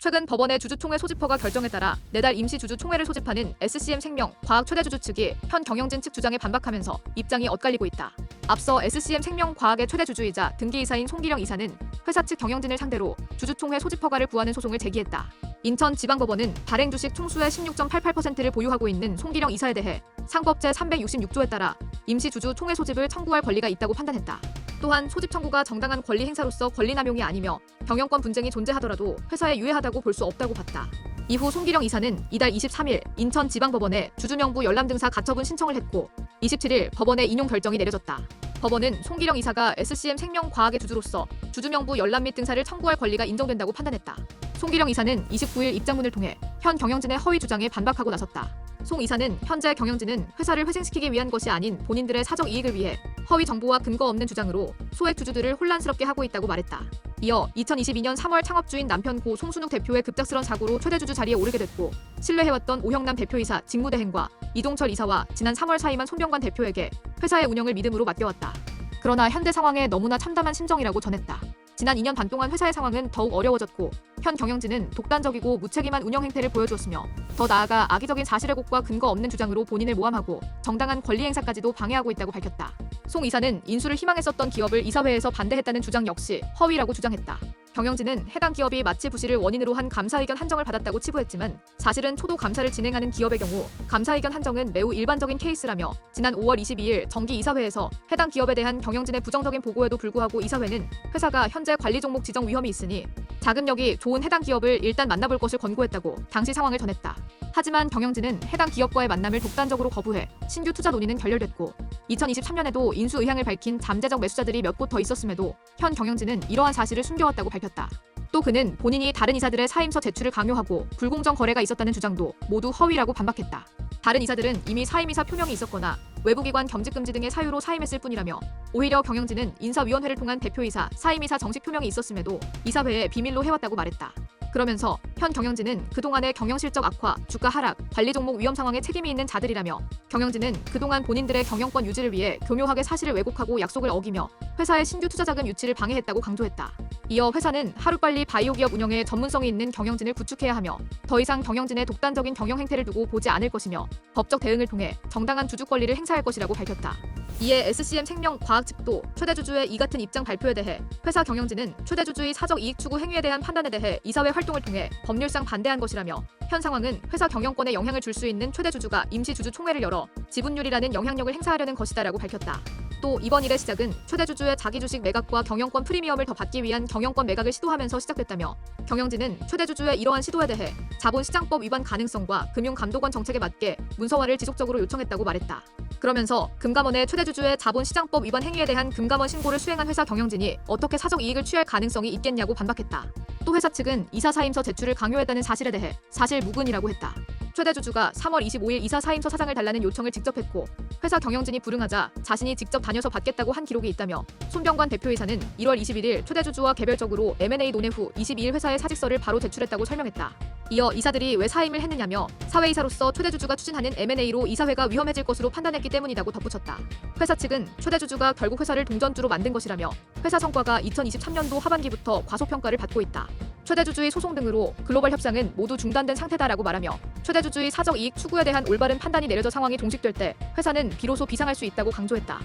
최근 법원의 주주총회 소집허가 결정에 따라 내달 임시 주주총회를 소집하는 SCM 생명 과학 최대 주주 측이 현 경영진 측 주장에 반박하면서 입장이 엇갈리고 있다. 앞서 SCM 생명 과학의 최대 주주이자 등기이사인 송기령 이사는 회사 측 경영진을 상대로 주주총회 소집 허가를 구하는 소송을 제기했다. 인천지방법원은 발행 주식 총수의 16.88%를 보유하고 있는 송기령 이사에 대해 상법 제 366조에 따라 임시 주주 총회 소집을 청구할 권리가 있다고 판단했다. 또한 소집 청구가 정당한 권리 행사로서 권리 남용이 아니며 경영권 분쟁이 존재하더라도 회사에 유해하다고 볼 수 없다고 봤다. 이후 송기령 이사는 이달 23일 인천지방법원에 주주명부 열람 등사 가처분 신청을 했고 27일 법원의 인용 결정이 내려졌다. 법원은 송기령 이사가 SCM 생명과학의 주주로서 주주명부 열람 및 등사를 청구할 권리가 인정된다고 판단했다. 송기령 이사는 29일 입장문을 통해 현 경영진의 허위 주장에 반박하고 나섰다. 송 이사는 현재 경영진은 회사를 회생시키기 위한 것이 아닌 본인들의 사적 이익을 위해 허위 정보와 근거 없는 주장으로 소액 주주들을 혼란스럽게 하고 있다고 말했다. 이어 2022년 3월 창업주인 남편 고 송순욱 대표의 급작스런 사고로 최대 주주 자리에 오르게 됐고 신뢰해왔던 오형남 대표이사 직무대행과 이동철 이사와 지난 3월 사임한 손병관 대표에게 회사의 운영을 믿음으로 맡겨왔다. 그러나 현대 상황에 너무나 참담한 심정이라고 전했다. 지난 2년 반 동안 회사의 상황은 더욱 어려워졌고 현 경영진은 독단적이고 무책임한 운영 행태를 보여주었으며 더 나아가 악의적인 사실 왜곡과 근거 없는 주장으로 본인을 모함하고 정당한 권리 행사까지도 방해하고 있다고 밝혔다. 송 이사는 인수를 희망했었던 기업을 이사회에서 반대했다는 주장 역시 허위라고 주장했다. 경영진은 해당 기업이 마치 부실을 원인으로 한 감사 의견 한정을 받았다고 치부했지만 사실은 초도 감사를 진행하는 기업의 경우 감사 의견 한정은 매우 일반적인 케이스라며 지난 5월 22일 정기 이사회에서 해당 기업에 대한 경영진의 부정적인 보고에도 불구하고 이사회는 회사가 현재 관리 종목 지정 위험이 있으니 자금력이 좋은 해당 기업을 일단 만나볼 것을 권고했다고 당시 상황을 전했다. 하지만 경영진은 해당 기업과의 만남을 독단적으로 거부해 신규 투자 논의는 결렬됐고 2023년에도 인수 의향을 밝힌 잠재적 매수자들이 몇 곳 더 있었음에도 현 경영진은 이러한 사실을 숨겨왔다고 밝혔다. 또 그는 본인이 다른 이사들의 사임서 제출을 강요하고 불공정 거래가 있었다는 주장도 모두 허위라고 반박했다. 다른 이사들은 이미 사임이사 표명이 있었거나 외부기관 겸직금지 등의 사유로 사임했을 뿐이라며 오히려 경영진은 인사위원회를 통한 대표이사, 사임이사 정식 표명이 있었음에도 이사회에 비밀로 해왔다고 말했다. 그러면서 현 경영진은 그동안의 경영실적 악화, 주가 하락, 관리 종목 위험 상황에 책임이 있는 자들이라며 경영진은 그동안 본인들의 경영권 유지를 위해 교묘하게 사실을 왜곡하고 약속을 어기며 회사의 신규 투자 자금 유치를 방해했다고 강조했다. 이어 회사는 하루빨리 바이오 기업 운영에 전문성이 있는 경영진을 구축해야 하며 더 이상 경영진의 독단적인 경영 행태를 두고 보지 않을 것이며 법적 대응을 통해 정당한 주주 권리를 행사할 것이라고 밝혔다. 이에 SCM 생명 과학 측도 최대 주주의 이 같은 입장 발표에 대해 회사 경영진은 최대 주주의 사적 이익 추구 행위에 대한 판단에 대해 이사회 활동을 통해 법률상 반대한 것이라며 현 상황은 회사 경영권에 영향을 줄 수 있는 최대 주주가 임시 주주 총회를 열어 지분율이라는 영향력을 행사하려는 것이다라고 밝혔다. 또 이번 일의 시작은 최대 주주의 자기 주식 매각과 경영권 프리미엄을 더 받기 위한 경영권 매각을 시도하면서 시작됐다며 경영진은 최대 주주의 이러한 시도에 대해 자본시장법 위반 가능성과 금융감독원 정책에 맞게 문서화를 지속적으로 요청했다고 말했다. 그러면서 금감원의 최대 주주의 자본시장법 위반 행위에 대한 금감원 신고를 수행한 회사 경영진이 어떻게 사적 이익을 취할 가능성이 있겠냐고 반박했다. 또 회사 측은 이사 사임서 제출을 강요했다는 사실에 대해 사실 무근이라고 했다. 최대 주주가 3월 25일 이사 사임서 사장을 달라는 요청을 직접 했고 회사 경영진이 불응하자 자신이 직접 다녀서 받겠다고 한 기록이 있다며 손병관 대표이사는 1월 21일 최대주주와 개별적으로 M&A 논의 후 22일 회사에 사직서를 바로 제출했다고 설명했다. 이어 이사들이 왜 사임을 했느냐며 사회이사로서 최대주주가 추진하는 M&A로 이사회가 위험해질 것으로 판단했기 때문이라고 덧붙였다. 회사 측은 최대주주가 결국 회사를 동전주로 만든 것이라며 회사 성과가 2023년도 하반기부터 과소평가를 받고 있다. 최대 주주의 소송 등으로 글로벌 협상은 모두 중단된 상태다라고 말하며 최대 주주의 사적 이익 추구에 대한 올바른 판단이 내려져 상황이 종식될 때 회사는 비로소 비상할 수 있다고 강조했다.